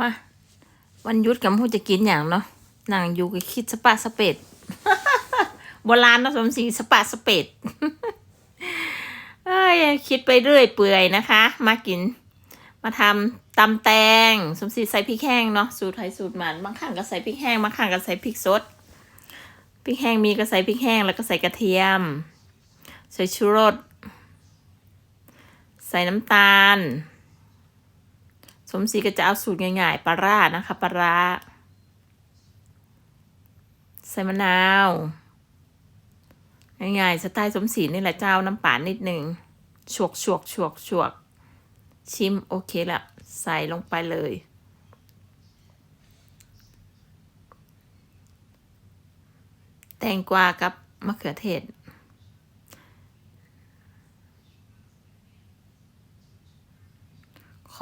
มาวันยุดกับพูดจะกินอย่างเนาะนางอยู่ก็คิดสปาสเปดโบราณเนาะสมศรีสปาสเปดเอ้ยคิดไปเรื่อยเปื่อยนะคะ มากิน มาทำตำแตงสมศรีใส่พริกแห้งเนาะสูตรไทยสูตรมันบางครั้งก็ใส่พริกแห้งบางครั้งก็ใส่พริกสดพริกแห้งมีก็ใส่พริกแห้งแล้วก็ใส่กระเทียม ใส่ชูรสใส่น้ำตาล สมศรีก็จะเอาสูตรง่ายๆปลาร้านะคะปลาร้าใส่มะนาวง่ายๆสไตล์สมศรีนี่แหละเจ้าน้ำป่านิดหนึ่งฉวกฉวกฉวกฉวกชิมโอเคละใส่ลงไปเลย แตงกวากับมะเขือเทศ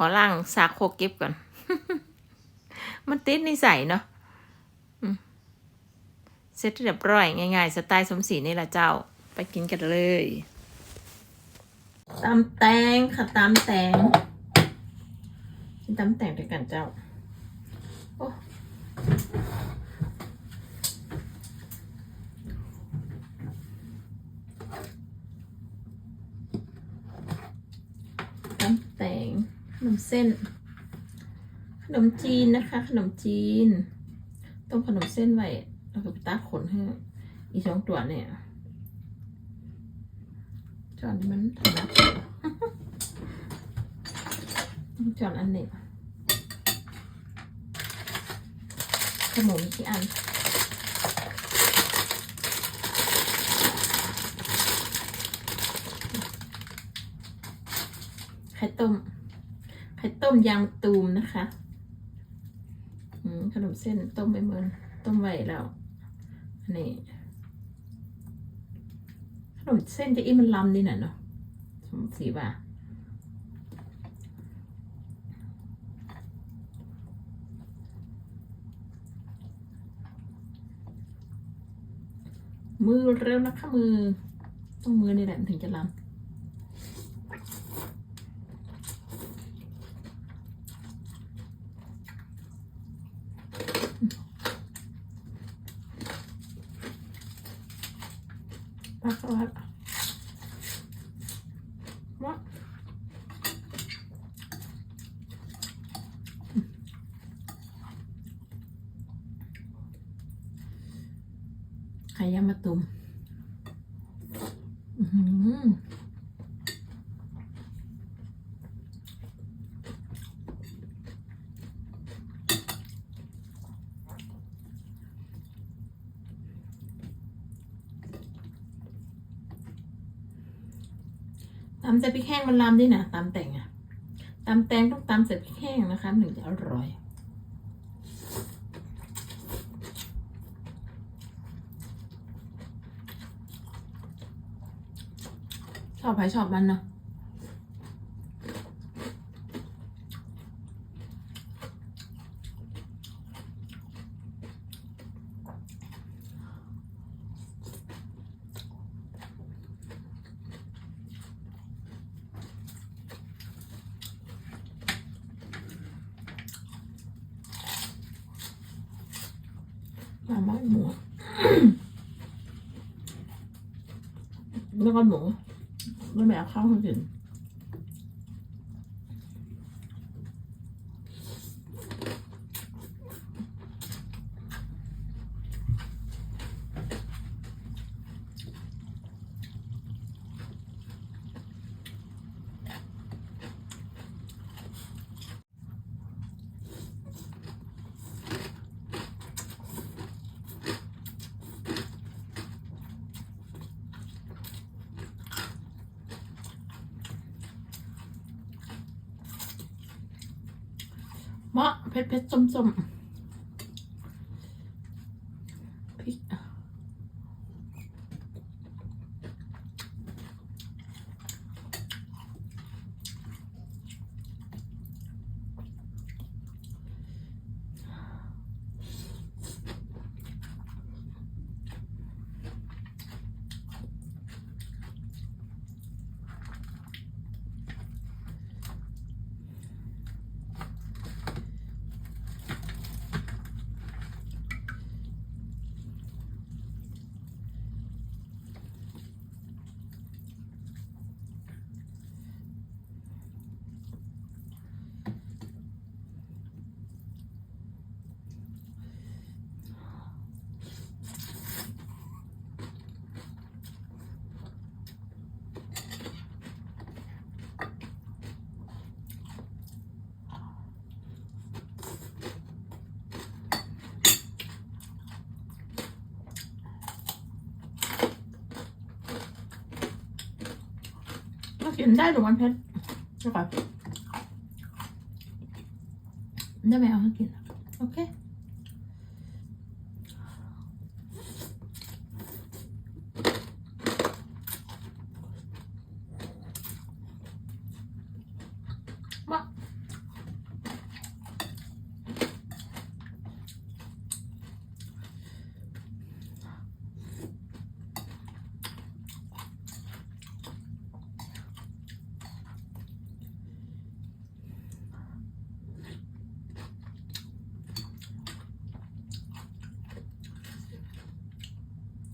อล่างซากโคกเก็บก่อน มันติดนิสัยเนาะเสร็จเรียบร้อยง่ายๆ สไตล์สมศรีนี่แหละเจ้า ไปกินกันเลยตำแตงค่ะตำแตงกินตำแตงด้วยกันเจ้า โอ้ตำแตงขนม เส้น ขนมจีนนะคะ ขนมจีน ต้มขนมเส้นไว้แล้วก็ไปตากขนให้อีสองตัวเนี่ยจอนมันถนัดจอนอันนี้ขนมที่อันไข่ต้ม ไข่ต้มยางตูมนะคะขนมเส้นต้มไปเมินต้มไว้แล้วอันนี้ขนมเส้นจะอีมันลำนี่น่ะเนาะสมสีว่ามือเร็วนะคะมือ ต้องมือนี่แหละมันถึงจะลำ ปักวัดวะไข่ยามะตุมอื้อ ตำใส่พริกแห้งมันลำด้วยนะตำแต่งอะตำแตงต้องตำใส่พริกแห้งนะคะมันถึงจะอร่อยชอบใครชอบมันเนาะ มาม่าหมูแล้วก็หมูไม่แม่เอาข้าวให้กิน มะเผ็ดเผ็ดส้มส้มพริก กินได้หรือมันเผ็ดใช่ปะได้ไหมเอาให้กินอะโอเค ว่า